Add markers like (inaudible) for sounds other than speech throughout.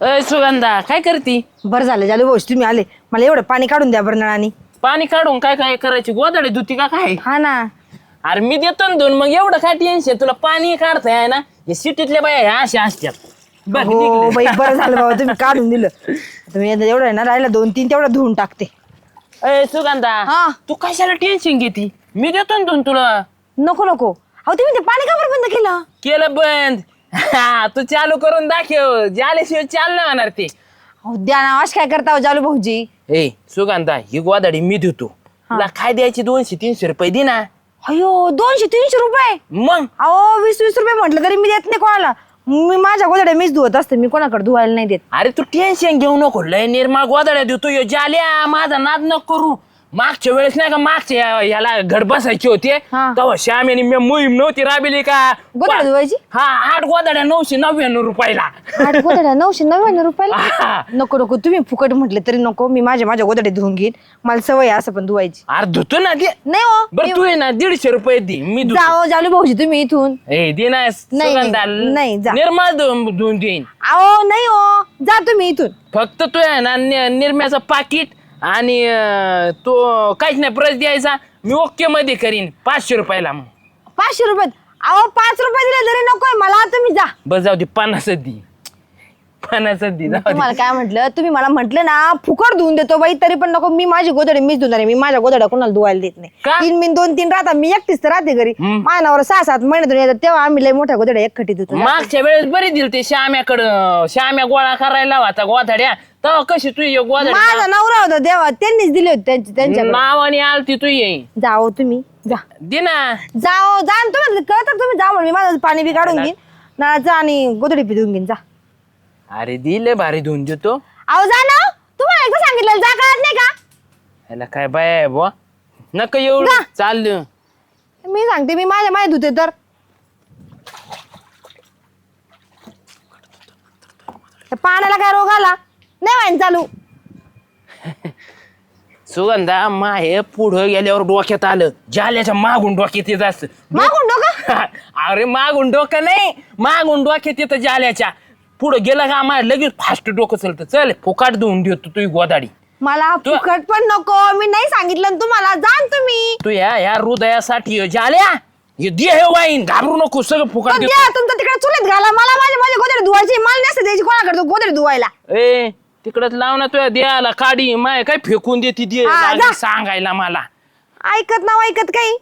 अय सुगंधा काय करती? बरं झालं झालं भाऊजी तुम्ही आले. मला एवढं पाणी काढून द्या बरं नळानी. पाणी काढून काय काय करायची? गोदडे धुती का काय? हा ना. अरे मी देतो ना दोन मग एवढं काय टेन्शन तुला पाणी काढताय आहे ना हे सिटीतल्या बाया ह्या अशा असतात. बघ हो. बाई बरं झालं बाबा तुम्ही काढून दिलं. तुम्ही एवढं आहे ना राहिला दोन तीन तेवढं धुवून टाकते. अय सुगंधा हा. तू कशाला टेन्शन घेती? मी देतो ना दोन तुला. नको नको. अहो तुम्ही ते पाणी का बरं बंद केलं? केलं बंद. हा, तू चालू करून दाखव. ज्याल्याशिवाय चाल नाही होणार ते. अहो द्या ना अश काय करता हो जालू भाऊजी? ए सुगंधा ही गोदाडी मी देतो. तुला काय द्यायची? दोनशे तीनशे रुपये दे ना. अयो दोनशे तीनशे रुपये? मग? अहो वीस वीस रुपये म्हटलं तरी मी देत नाही कोणाला. मी माझ्या गोदड्या मीच धुवत असते मी कोणाकडे धुवायला नाही देत. अरे तू टेन्शन घेऊ नको. लय निर्मळ गोदाड्या देतो यो जाल्या. माझा नाद नको करू. मागच्या वेळेस नाही का मागच्या या- याला घड बसायचे होते. हा. तेव्हा श्यामेने मी मोहीम नव्हती राबिली का? गोदड्या धुवायची? हा आठ गोदाड्या नऊशे नव्याण्णव रुपयाला. आठ गोदड्या नऊशे नव्याण्णव रुपयाला. नको नको तुम्ही फुकट म्हटले तरी नको. मी माझ्या माझ्या गोदड्या धुवून घेईन. मला सवय आहे असं पण धुवायची. अरे धुतो ना दे नाही हो. बरं तू ना दीडशे रुपये दे. मी धुतो. जाओ जालू भाऊजी तुम्ही इथून. ए दे ना नाही, सुगंधा. नाही, जा. निर्मळ धुवून धुवून देईन. अहो नाही हो. जा तुम्ही इथून. फक्त तो आहे ना नि- निरम्याचं पाकिट आणि अं, तो काहीच नाही प्रस द्यायचा. मी ओके मध्ये करीन पाचशे रुपयाला मग. पाचशे रुपयात अहो पाच रुपये दिले तरी नकोय मला तुम्ही जा. बस जाऊ दे पन्नासच दे. पन्नासच दे जाऊ दे. तुम्हाला काय म्हटलं? तुम्ही मला म्हटलं ना फुकट धुवून देतो बाई तरी पण नको. मी माझी गोदडी मीच धुणार आहे. मी माझ्या गोदड्या कोणाला धुवायला देत नाही? तीन बिन दोन तीन राहतात. मी एकटीच तर राहते घरी. मानावर सहा सात महिन्यातून येतात. तेव्हा आम्ही लय मोठ्या गोदड्या एकखटी धुतो. मागच्या वेळेस बरी दिल ते श्याम्याकडं. श्याम्या गोळा करायला होता गोधाड्या. तेव्हा कशी तू ये माझा गोधाड्या नवरा होता देवा त्यांनीच दिले होते त्यांच्या त्यांच्याकडे. नावाने आलती तू ये जाओ तुम्ही. जा. दे ना. जाओ जा ना तुम्हाला कळतं तुम्ही जा म्हणून? मी माझं पाणी बी काढून घेईन. नळाचं आणि गोदडी बी धुवून घेईन. जा. अरे दिले भारी धुवून देतो. अहो जा ना. तुम्हाला एकदा सांगितलं जा कळत नाही का? ह्याला काय बाय आहे बुवा? नका एवढं जा. चाललं मी सांगते मी माझ्या माझ्या धुते तर. त्या पाण्याला काय रोग आला? नाही वाईन चालू. सुगंधा माहे पुढं गेल्यावर डोक्यात आलं. जाल्याच्या मागून डोक्यात येत असत मागून डोकं? (laughs) अरे मागून डोकं नाही. मागून डोक्यात येतं जाल्याच्या. पुढं गेलं का माझ्या लगेच फास्ट डोकं चलतं. चल फुकाट देऊन देतो तुझी गोदाडी. मला तू- फुकट पण नको मी नाही सांगितलं ना तुम्हाला. जा ना तुम्ही. तू या या हृदयासाठी जाल्या. हे दे हे वाईन घाबरू नको सगळं फुकाट पण देतो. तुमचं तिकडे चुलीत घाला. मला माझ्या माझ्या गोदडी धुवायची मला नसते द्यायची. कोणाकडे गोदडी धुवायला? ए तिकडच लाव ना तुझ्या द्यायला काढी माय काय फेकून देते दे हा, लागली. सांगायला मला. ऐकत ना ऐकत काही.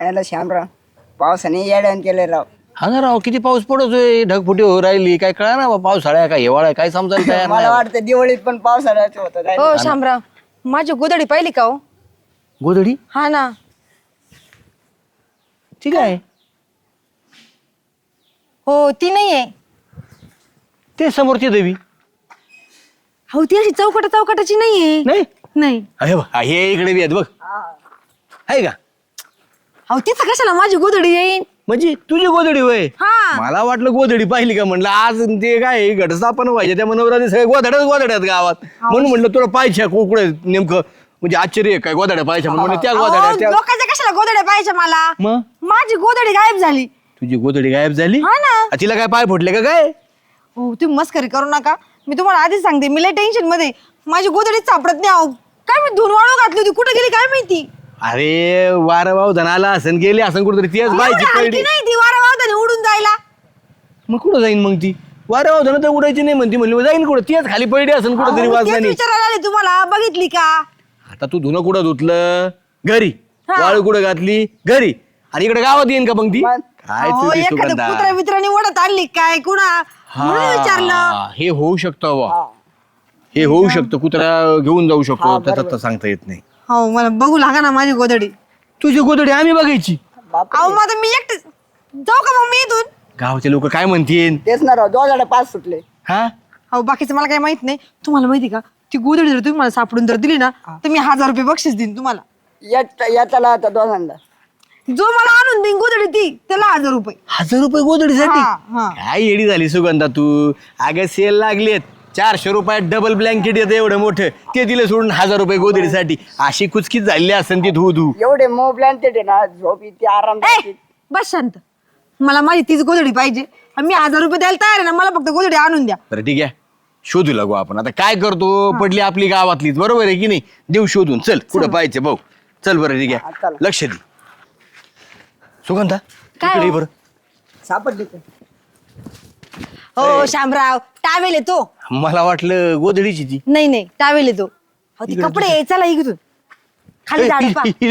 याला श्यामराव पावसाने येड्यान केले राव. हा ना राव किती पाऊस पडतोय? ढगफुटी हो राहिली काय कळा ना पावसाळ्या काय हिवाळा काय समजायला (laughs) तयार मला नाही. वाटतं दिवाळीत पण पावसाळ्याच होतं काय हो शामराव माझी गोदडी पाहिली का हो? गोधडी? हा ना. ठीक आहे. हो ती नाहीये. ते समोरची देवी. हो ती अशी चौकट चौकटाची नाहीये. नाही? नाही. अरे बघ, हे इकडे बी आहेत बघ. आहे का? अहो तिथं कशाला माझी गोदडी येईन? म्हणजे तुझी गोधडी होय. हा. मला वाटलं गोधडी पाहिली का म्हणलं आज ते काय घटस्थापन व्हायचे त्या मनोराने सगळे गोधड्याच गोधड्यात गावात. म्हणून म्हणलं तुला पाहिजे कुकडे नेमकं म्हणजे आश्चर्य आहे काय गोधड्या पाहिजे म्हणून म्हणलं त्या गोधड्या अहो, त्या लोकांच्या कशाला गोदड्या पाहिजे मला? मग? माझी गोदडी गायब झाली. तुझी गोधडी गायब झाली? हा ना. आ, तिला काय पाय फुटले का काय? हो तुम्ही मस्करी करू नका. मी तुम्हाला आधीच सांगते मी लय टेन्शनमध्ये माझी गोदडीच सापडत नाही अहो. काय मी धुन वाळू घातली होती कुठे गेली काय माहिती? अरे वारं भाऊ धनाला हसन गेली हसन कुठतरी तीच बायची पडली नाही ती वारा वावताने उडून जायला. मग कुठं जाईन मग ती? वारं भाऊ धन तर उडायची नाही म्हणती म्हणली मग जाईन कुठं? तीच खाली पडली असन कुठं तरी अहो, तेच वाजल्याने. विचारायला आले तुम्हाला बघितली का? आता तू धुणं कुठं धुतलं? घरी. हा. वाळू कुठं घातली? घरी. आणि इकडे गावात येईन का मग ती? काय अहो, तुझी सुगंधा. कुत्रा मित्राने ओढत आणली काय? कुणा? म्हणून विचारलं. हा, हे होऊ शकतं बा हे. होऊ शकतं. कुत्रा घेऊन जाऊ शकतो. त्याचा तर सांगता येत नाही. हो मला बघू लागा ना माझी गोदडी तुझी गोदडी आम्ही बघायची. अहो मी एकटे जाऊ का मग मी इथून? गावचे लोक काय म्हणतील? तेच ना राव दोघांना पाच सुटले. हा? अहो बाकीचं मला काही माहीत नाही. तुम्हाला माहिती का? ती गोदडी जर तुम्ही मला सापडून जर दिली ना तर मी हजार रुपये बक्षीस देईन तुम्हाला. येत- येताला आता दोघांना. जो मला आणून देईन गोदडी ती त्याला हजार रुपये. हजार रुपये गोदडीसाठी हा, हा. काय येडी झाली सुगंधा तू? अगं सेल लागलेत. चारशे रुपयात डबल ब्लँकेट येतं एवढं मोठं. ते दिलं सोडून हजार रुपये गोदडीसाठी अशी कुचकीच झालेली असेल ती धू धू एवढे मो ब्लँकेट आहे ना झोप इथे आराम ए, बस शांत. मला माझी तीच गोधडी पाहिजे. आणि मी हजार रुपये द्यायला तयार आहे ना मला फक्त गोधडी आणून द्या. बरं ठीक आहे. शोधू लागू आपण. आता काय करतो? पडली आपली गावातलीच. बरोबर आहे की नाही? देऊ शोधून. चल कुठं पाहिजे भाऊ चल बरं ठीक हा, आहे चला. लक्ष दे. सुगंधा काय इकडे ये हो? बरं. सापडली. हो शामराव. टावेल येतो मला वाटलं गोधडीची ती. नाही नाही टावेल येतो हो ते इकडे कपडे आहे, चला इकडून खाली ए, झाड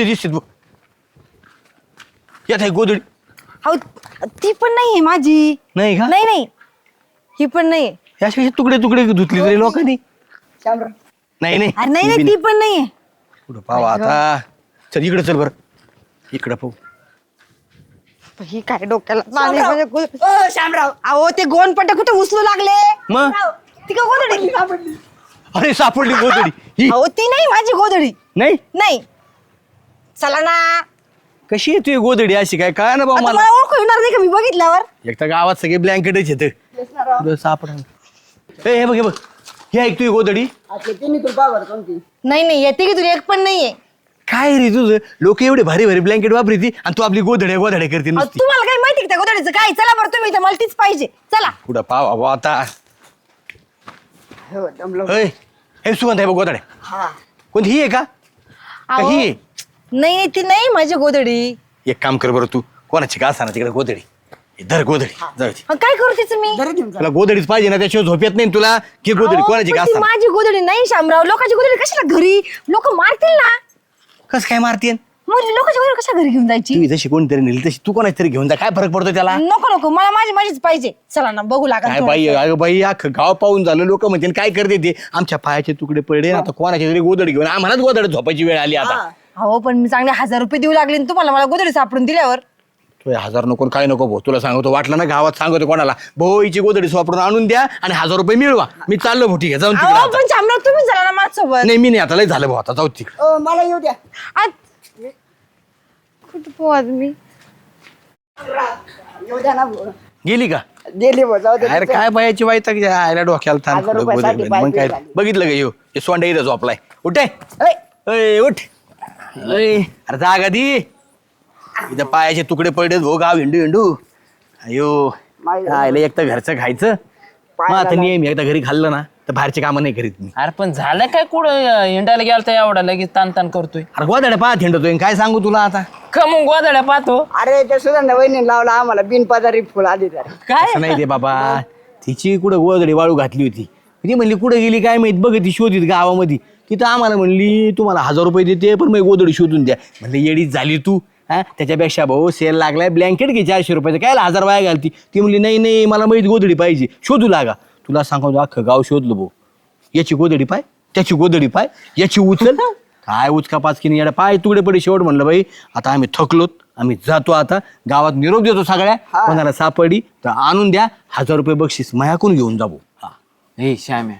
दिसते बघ. यात आहे गोधडी. हो ती पण नाहीये माझी. नाही का? नाही नाही. ही पण नाहीये या अशी तुकडे तुकडे धुतली तरी लोकांनी. नाही नाही. अरे नाही नाही ती पण नाहीये कुठं पावा आता? चल इकडे चल बरं. इकडं पाहू. ही काय डोक्याला पाणी म्हणजे शामराव अहो ते गोनपट्टे कुठे उचलू लागले? मग? ती का गोधडी अरे सापडली गोधडी. ही. अहो ती नाही माझी गोधडी. नाही? नाही. चला ना. कशी आहे तुझी गोधडी अशी? काय काय ना बाबा आता मला? मला ओळखू येणार नाही का मी बघितल्यावर? एक तर गावात सगळे ब्लँकेटच येत सापड. हे बघ हे बघ. हे ऐक तुझी गोधडी. आता तिन्ही तुला बरं कोणती नाही नाही येते की तुला? एक पण नाहीये. काय रे तुझं? लोक एवढे भारी भारी ब्लँकेट वापरती आणि तू आपली गोधड्या गोधड्या करते अहो, नुसती. तुम्हाला काय माहिती का त्या गोधडीचं? काय? चला बरं तुम्ही इथं मला तीच पाहिजे. चला. कुठं पाव आता हो दमलो अय हे सुगंध आहे बघ गोधड्या हा. कोणती ही आहे का? का अहो, ही? आहे? नाही नाही ती नाही माझी गोधडी. एक काम कर बरं तू. कोणाची का ना तिकडे गोधडी? हे धर गोधडी. जाऊ दे. अहो, काय करू तिचं मी? जरा घेऊन जा. तुला गोधडीच पाहिजे ना त्याशिवाय झोप येत नाही तुला. की गोधडी अहो, कोणाची पण का ती माझी गोधडी नाही शामराव लोकांची गोधडी कशाला घरी? लोक मारतील ना. कस काय मारतीये मग लोकांची गोधडी कशा घरी घेऊन जायची? तू जशी कोणतरी नेली तशी तू कोणाची तरी घेऊन जा. काय फरक पडतो त्याला? नको नको. मला माझी माझीच पाहिजे. चला ना बघू काय लागत बाई अगं बाई अख्खं गाव पाहून झालं लोक म्हणतील काय करते ते? आमच्या पायाचे तुकडे पडले आता कोणाच्या तरी गोदड घेऊन आम्हालाच गोदड झोपायची वेळ आली आता. हा. पण मी चांगले हजार रुपये देऊ लागले आणि तुम्हाला मला गोधडी सापडून दिल्यावर. तो हजार नको आणि काय नको भाऊ. तुला सांगतो वाटलं ना गावात सांगतो कोणाला भाऊ हिची गोदडी वापरून आणून द्या आणि हजार रुपये मिळवा. मी चाललो भाऊ ठीक आहे जाऊन तिकडे अहो आता. पण शामराव तुम्ही चला ना माझ्यासोबत. नाही मी नाही आता लय झालं भाऊ आता जाऊ तिकडे मला येऊ द्या. कुठं पोहात मी? येऊ द्या ना भाऊ. गेली का? गेली भाऊ जाऊ दे अरे काय बायाची वाईट आयला डोक्याला ताण हजार पुढं रुपयासाठी गोधडी. मग काय? झाली. बघितलं का? यो हे सोंडा इथं झोपलाय. उठे ऐ, उठ. अरे जागा दी. इथं पायाचे तुकडे पडलेत भाऊ गाव हिंडू हिंडू. अयो माय- आयला एक तर घरचं खायचं. मग आता नियम एकदा घरी खाल्लं ना तर बाहेरचे कामं नाही करीत मी. अरे पण झालं काय कुठं? हिंडायला गेलता एवढा लगेच ताण ताण करतोय. अरे गोदाड्या पाहत हिंडतोय. काय सांगू तुला आता? का मग गोदाड्या पाहतो? अरे ते सुगंधा वहिनी लावला आम्हाला बिनपदारी फुल आली तर. काय? असं नाही ते बाबा तिची कुठं गोदडी वाळू घातली होती. ती म्हणली कुठं गेली काय माहीत? बघ ती शोधित गावामध्ये. तिथं आम्हाला म्हणली तुम्हाला हजार रुपये देते पण मग गोदडी शोधून द्या. म्हणलं येडीच झाली तू हा? त्याच्यापेक्षा भाऊ सेल लागलाय ब्लँकेट घे चारशे रुपयाचं. काय हजार वाया घालती? ती म्हणली नाही नाही मला माहीत गोदडी पाहिजे. शोधू लागा. तुला सांगतो अख्खं गाव शोधलं भाऊ. याची गोदडी पाय त्याची गोदडी पाय याची उचल. (laughs) काय उचका पाचकीने येडा पाय तुकडे पडे शेवट म्हणलं बाई आता आम्ही थकलोत आम्ही जातो आता गावात निरोप देतो सगळ्या कोणाला सापडी तर आणून द्या हजार रुपये बक्षीस मायाकून घेऊन जाऊ. हा. ए श्याम्या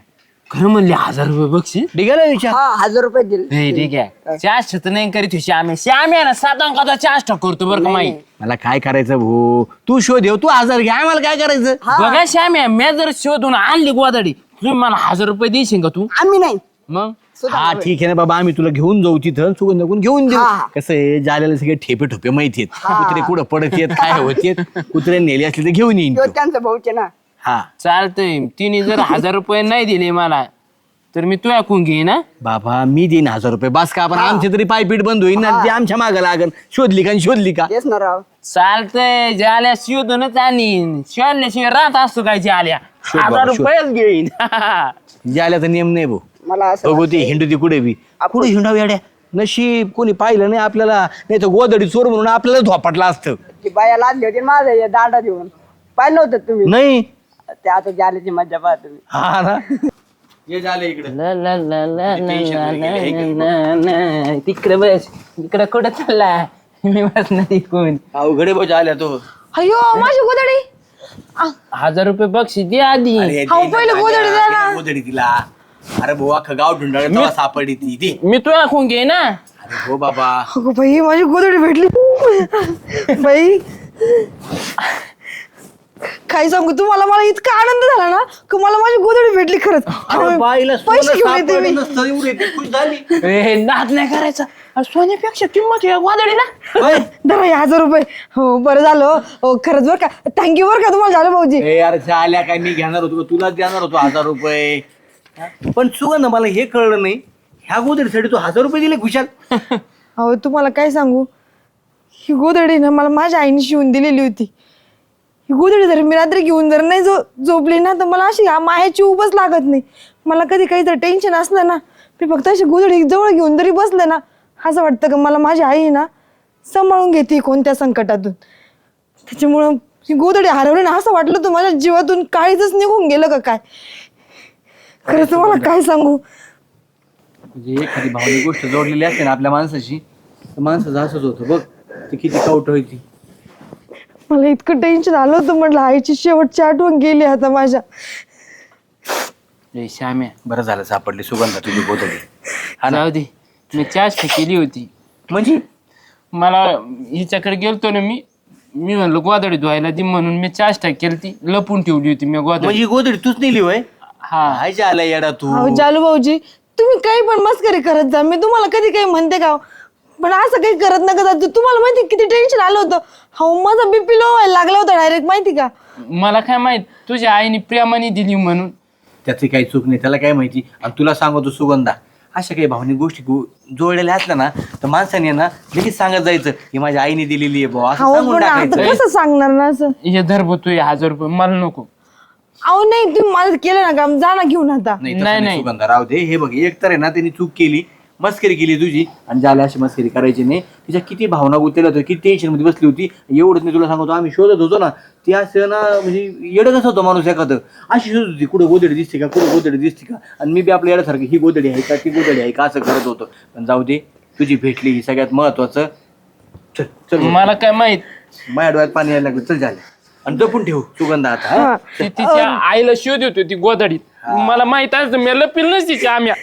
खरं म्हणले हजार रुपये बक्षीस? ठीक आहे ना विचार? हा हजार रुपये दिले. ठीक आहे. चाष्ट तर नाही करीत हो श्याम्या. श्याम्या ना सात अंकाचा चाष्ट करतो बरं का माई. मला काय करायचं भाऊ तू शोध येऊ तू हजार घ्या आम्हाला काय करायचं? बघा श्याम्या मी जर शोधून आणली गोदाडी तुम्ही मला हजार रुपये देशील का तू? आम्ही नाही. मग? हा ठीक आहे ना बाबा आम्ही तुला घेऊन जाऊ तिथं सुगंध घेऊन देऊ. हा. कसं आहे जालेले सगळे ठेपे ठोपे माहिती आहेत. कुत्रे कुठं पडत येत काय होत कुत्रे नेले असले तर घेऊन येईन तो तो. त्यांचा भाऊचे ना. हा. चालतंय. तिने जर हजार रुपये नाही दिले मला तर मी तू ऐकून घेईन ना बाबा मी देईन हजार रुपये. बास का आपण आमची तरी पायपीट बंद होईल ना ते आमच्या मागं लागन. शोधली का आणि शोधली का? तेच ना राव. चालतंय. जाल्या शोधूनच आणीन. शोधल्याशिवाय राहत असतो काय जाल्या शोध बाबा, हजार शोध. रुपयेच घेईन. (laughs) जाल्याचा नियम नाही भाऊ. मला असं बघू ते हिंडू ती कुठे बी. कुठे हिंडाव येड्या? नशीब कोणी पाहिलं नाही आपल्याला नाही तर गोदडी चोर म्हणून आपल्याला धोपाटला असतं. ती बाया लादली होती ना माझं हे दांडा देऊन. पाहिलं होतं तुम्ही? नाही. ते आता जाल्याची मज्जा पाहा तुम्ही. हा ना. झाले इकडे. ला ला ला ला ला Tension ला नाही ला गेलं, ला ला. तिकडे बस. इकडे कुठं चालला? मी बसणार तिकून अवघडे भाऊ झाल्या तो. अयो माझी गोधडी. आ, हजार रुपये बक्षीस दे आधी. अरे हा, पहिलं द्या ना. तिने गोधडी तिला. अरे भाऊ अख्खं गाव ढुंडाळे तेव्हा सापडली ती ती मी तू ऐकून घे ना. अरे हो बाबा. अगो बाई माझी गोधडी भेटली. बाई काय सांगू तुम्हाला मला इतका आनंद झाला ना की मला माझी गोधडी भेटली खरंच. अरे बाईला पैसे सोनं घेऊन येते सापडलं मी. नसतं, एवढी ती खुश झाली. ए नाद नाही करायचा. अरे सोन्यापेक्षा किंमत आहे गोदडीला होय? हजार रुपये. हो बरं झालं. हो खरंच बरं का. थँक्यू बरं का तुम्हाला झालं भाऊजी. ए यार आल्या काय मी घेणार होतो तुलाच देणार होतो हजार रुपये? पण सुगंध मला हे कळलं नाही. ह्या गोदडीसाठी तू हजार रुपये दिले खुशाल. (laughs) अहो तुम्हाला काय सांगू? ही गोदडी ना मला माझ्या आईने शिवून दिलेली होती. ही गोदडी जर मी रात्री घेऊन जर नाही जो झोपली ना तर मला अशी आ- मायाची उभच लागत नाही. मला कधी काही जर टेन्शन असलं ना मी फक्त अशी गोदडी जवळ घेऊन जरी बसले ना असं वाटतं का मला माझी आई ना सांभाळून घेते कोणत्या संकटातून. त्याच्यामुळं ही गोदडी हरवली ना असं वाटलं तर माझ्या जीवातून काळीच निघून गेलं का काय? खरं तुम्हाला काय सांगू? म्हणजे एखादी भावनिक गोष्ट जोडलेली असते ना आपल्या माणसाशी तर माणसाचं असंच होतं. बघ ते किती कावट व्हायची मला इतकं टेन्शन आलं होतं म्हटलं आईची शेवटची आठवण गेली आता माझ्या. ए श्याम्या बरं झालं सापडली सुगंधा तुझी गोदडी हा ना? जाऊ दे. मी चाष्ट केली होती. म्हणजे? मला हिच्याकडे गेलतो ना मी मी म्हणलं गोदडी धुवायला दे म्हणून मी चाष्टा केली ती लपून ठेवली होती मी गोदडी म्हणजे गोदडी तूच नेली होय? हा. हाय आला येडा तू. अहो जालू भाऊजी तुम्ही काही पण मस्करी करत जा. मी तुम्हाला कधी काही म्हणते का? पण असं काही करत नका तुम्हाला माहिती किती टेन्शन आलं होतं? हो माझा बीपी लो व्हायला लागला होता डायरेक्ट माहिती का? मला काय माहीत? तुझ्या आईने प्रेमाने दिली म्हणून. त्याची काही चूक नाही त्याला काय माहिती? आणि तुला सांगतो सुगंधा अशा काही भावनिक गोष्टी गो- जोडलेल्या असल्या ना तर माणसाने ना लगेच सांगत जायचं की माझ्या आईने दिलेली आहे बुवा असं हो सांगून पण आता टाकायचं. कसं सांगणार ना असं? हे धर तू हे हजार रुपये मला नको. अहो नाही तुम्ही मला केलं ना काम जा ना घेऊन आता. नाही तसं नाही, नाही नाही. सुगंधा राहू दे. हे बघ एक तर आहे ना त्यांनी चूक केली मस्करी केली तुझी आणि ज्याला अशी मस्करी करायची नाही तिच्या किती भावना गुंतलेल्या होत्या किती टेन्शनमध्ये बसली होती. एवढंच मी तुला सांगतो आम्ही शोधत होतो ना ती असं ना म्हणजे येडं कसं होतं माणूस एखादं. अशी शोधत होती कुठं गोदडी दिसते का कुठं गोदडी दिसते का? आणि मी बी आपल्या येड्यासारखं ही गोदडी आहे का ती गोदडी आहे का असं करत होतो. पण जाऊ दे तुझी भेटली ही सगळ्यात महत्वाचं. चल चल. मला काय माहीत? माझ्या डोळ्यात पाणी यायला लागलं. चल झालं आणि जपून ठेव सुगंधा आता हा? ती तिच्या आईला शोध होती ती गोदडीत मला माहीत आहे मी लपिल नसती तिच्या आम्या